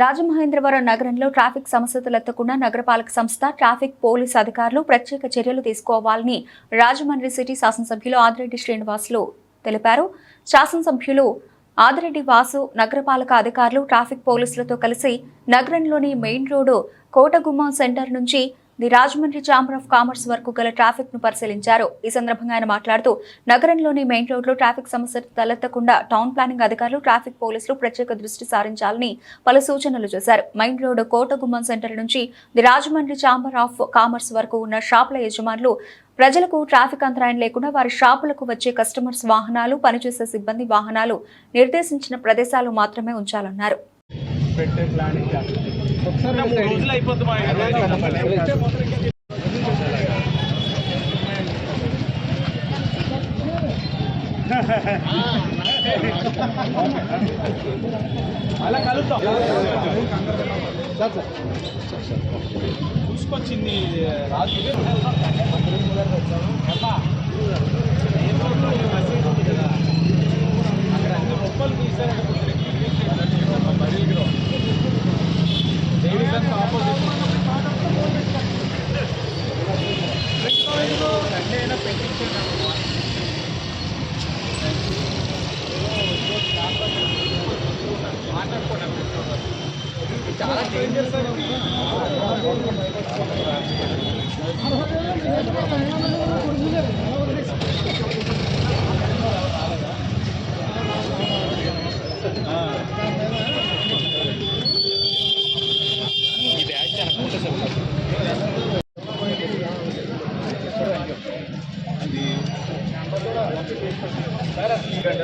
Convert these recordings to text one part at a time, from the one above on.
రాజమహేంద్రవరం నగరంలో ట్రాఫిక్ సమస్య తలెత్తకుండా నగరపాలక సంస్థ ట్రాఫిక్ పోలీస్ అధికారులు ప్రత్యేక చర్యలు తీసుకోవాలని రాజమండ్రి సిటీ శాసనసభ్యులు ఆదిరెడ్డి శ్రీనివాసులు తెలిపారు. శాసనసభ్యులు ఆదిరెడ్డి వాసు నగరపాలక అధికారులు ట్రాఫిక్ పోలీసులతో కలిసి నగరంలోని మెయిన్ రోడ్డు కోటగుమ్మం సెంటర్ నుంచి the Rajahmundry chamber of commerce వరకు గల ట్రాఫిక్ను పరిశీలించారు. ఈ సందర్భంగా ఆయన మాట్లాడుతూ నగరంలోని మెయిన్ రోడ్లో ట్రాఫిక్ సమస్య తలెత్తకుండా టౌన్ ప్లానింగ్ అధికారులు ట్రాఫిక్ పోలీసులు ప్రత్యేక దృష్టి సారించాలని పలు సూచనలు చేశారు. మెయిన్ రోడ్డు కోటగుమ్మం సెంటర్ నుంచి the Rajahmundry chamber of commerce వరకు ఉన్న షాపుల యజమానులు ప్రజలకు ట్రాఫిక్ అంతరాయం లేకుండా వారి షాపులకు వచ్చే కస్టమర్స్ వాహనాలు పనిచేసే సిబ్బంది వాహనాలు నిర్దేశించిన ప్రదేశాలు మాత్రమే ఉంచాలన్నారు. పెట్టే ప్లానింగ్ ఒకసారి రోజులు అయిపోతుంది అలా కలుద్దాం. చూసుకొచ్చింది ఈ మసీదు ఉంది కదా, అక్కడ అన్ని మొక్కలు తీశారు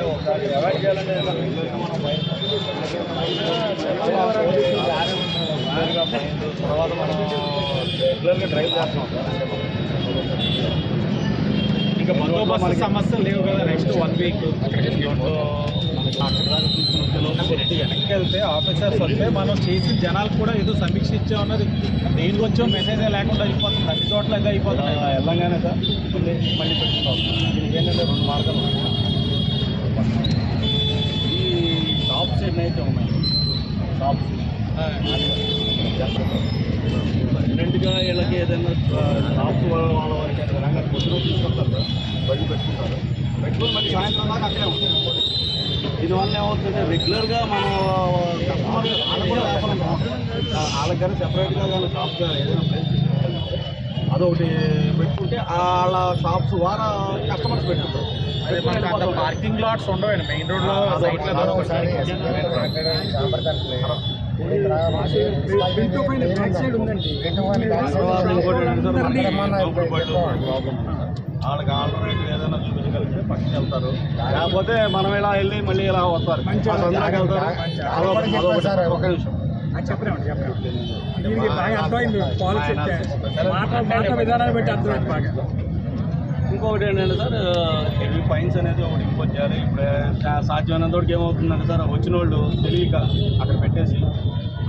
ఒకసారి అవాయిడ్ చేయాలంటే మనం తర్వాత మనం రెగ్యులర్గా డ్రైవ్ చేస్తున్నాం ఇంకా బందోబస్తు సమస్యలు లేవు కదా నెక్స్ట్ వన్ వీక్ వెనక్కి వెళ్తే ఆఫీసర్స్ వస్తే మనం చేసి జనాలకు కూడా ఏదో సమీక్ష ఇచ్చామన్నది దేనికి వచ్చో మెసేజ్ లేకుండా అయిపోతుంది. అన్ని చోట్ల ఇదే అయిపోతుంది. వెళ్ళంగానే సార్. మళ్ళీ పెట్టుకుంటాం దీనికి ఏంటంటే రెండు మార్గాలు ఉన్నాయి. ఈ షాప్స్ ఎన్నైతే ఉన్నాయి పర్మనెంట్గా వీళ్ళకి ఏదైనా షాప్స్ వాళ్ళ వాళ్ళకి ఏదైనా పొద్దున తీసుకొస్తారు సార్ బండి పెట్టుకుంటారు. పెట్టుకుని మళ్ళీ సాయంత్రం దాకా అక్కడే ఉంటుంది దీనివల్ల ఏమవుతుంది రెగ్యులర్గా మన కస్టమర్ వాళ్ళ కూడా వ్యాపారం. వాళ్ళకి కానీ సెపరేట్గా కానీ షాప్ ఏదైనా ప్లేస్ అదొకటి పెట్టుకుంటే వాళ్ళ షాప్స్ ద్వారా కస్టమర్స్ పెట్టుకుంటారు. పార్కింగ్ లాట్స్ ఉండవండి? మెయిన్ రోడ్లో వాళ్ళకి ఆల్టర్నేటివ్ ఏదైనా చూపించగలిగితే పక్కకి వెళ్తారు లేకపోతే మనం ఇలా వెళ్ళి మళ్ళీ ఇలా వస్తారు వెళ్తారు నిమిషం దీనికి బాగా అర్థమైంది పాలసీ మాట మాట విధానాన్ని బట్టి అర్థమైంది బాగా ఇంకొకటి ఏంటంటే సార్ హెవీ ఫైన్స్ అనేది ఒకటి ఇంపోజ్ చేయాలి. ఇప్పుడు సాధ్యమైనంత వరకు ఏమవుతుందంటే సార్ వచ్చిన వాళ్ళు తెలియక అక్కడ పెట్టేసి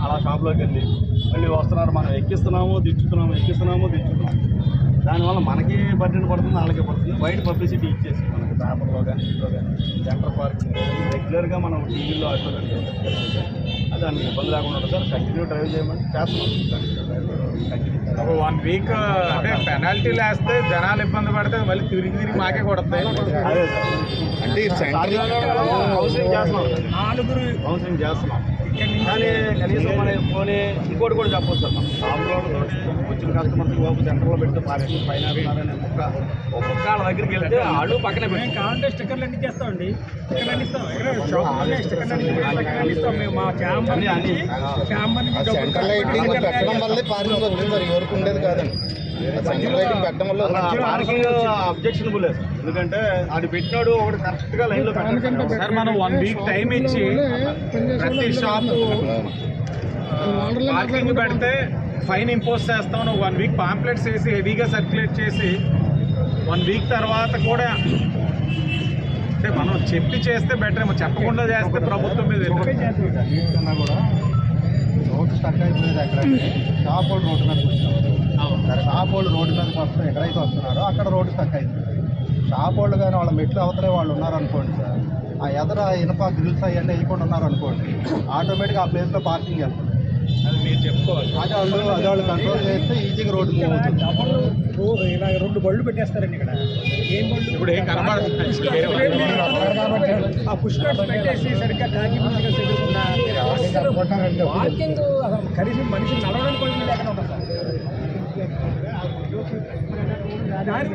అలా షాప్లోకి వెళ్ళి మళ్ళీ వస్తున్నారు మనం ఎక్కిస్తున్నాము దించుతున్నాము ఎక్కిస్తున్నాము దించుతున్నాము. దానివల్ల మనకి బడ్జెట్ పడుతుంది వాళ్ళకి పడుతుంది. వైడ్ పబ్లిసిటీ ఇచ్చేసి మనకి పేపర్లో కానీ ఇంట్లో కానీ సెంటర్ పార్కింగ్ రెగ్యులర్గా మనం టీవీలో అట్లా అది దానికి ఇబ్బంది లేకుండా ఉంటుంది సార్. కంటిన్యూ డ్రైవ్ చేయమని చేస్తున్నాం. కంటిన్యూ వన్ వీక్ అంటే పెనాల్టీలు వేస్తే జనాలు ఇబ్బంది పడితే మళ్ళీ తిరిగి తిరిగి మాకే కొడతాయి అంటే నాలుగురు చేస్తున్నాం కానీ కనీసం మన పోనీ ఇంకోటి కూడా చెప్పొచ్చు సార్ మనం వచ్చిన కస్టమర్స్ బాబు సెంటర్లో పెట్టి పార్టీ పైన ఒక్కొక్క వాళ్ళ దగ్గరికి వెళ్తే వాళ్ళు పక్కనే పెట్టి కావాలంటే స్టిక్కర్లు అన్ని చేస్తామండి స్టిక్కర్లు ఇస్తాం. మేము. మా లైటింగ్ పెట్టడం వల్లే పార్కింగ్ వచ్చింది సార్ ఎవరికి ఉండేది కాదండి. సెంట్రల్ లైటింగ్ పెట్టడం వల్ల పార్కింగ్ అబ్జెక్షనబుల్ సార్ ఎందుకంటే అది పెట్టినాడు ఒకటి కరెక్ట్గా లైన్లో పెట్టాడు సార్ మనం వన్ వీక్ టైం ఇచ్చి ప్రతి షాపు పార్కింగ్ పెడితే ఫైన్ ఇంపోజ్ చేస్తాం. వన్ వీక్ పాంప్లెట్స్ వేసి హెవీగా సర్క్యులేట్ చేసి వన్ వీక్ తర్వాత కూడా అంటే మనం చెప్పి చేస్తే బెటర్ ఏమో. చెప్పకుండా చేస్తే ప్రభుత్వం మీద కూడా రోడ్డు స్టక్ అయిపోయేది ఎక్కడ షాప్ వాళ్ళు రోడ్డు వచ్చినారు షాప్ వాళ్ళు రోడ్డు మీదకి వస్తే ఎక్కడైతే వస్తున్నారో అక్కడ రోడ్డు స్టక్ అయింది షాప్ వాళ్ళు కానీ వాళ్ళ మెట్లు అవతలే వాళ్ళు ఉన్నారనుకోండి సార్. ఆ ఎదర ఇనప గ్రిల్స్ అవన్నీ వేయకుండా ఉన్నారనుకోండి ఆటోమేటిక్గా ఆ ప్లేస్లో పార్కింగ్ వెళ్తుంది అది మీరు చెప్పుకోవాలి. అదే వాళ్ళు అదే వాళ్ళు కంట్రోల్ చేస్తే ఈజీగా రోడ్డు మూవ్ అవుతుంది. డబల్ రోడ్ ఇలా రెండు బళ్ళు పెట్టేస్తారండి ఇక్కడ. ఏం బళ్ళు? ఇప్పుడు ఏం. ఆ పుష్ కార్డ్స్ పెట్టేసి సరిగ్గా కాకి ముందుగా వాకింగ్ కనీసం మనిషి నడవడానికి కూడా లేకుండా ఉంటుంది సార్ దానికి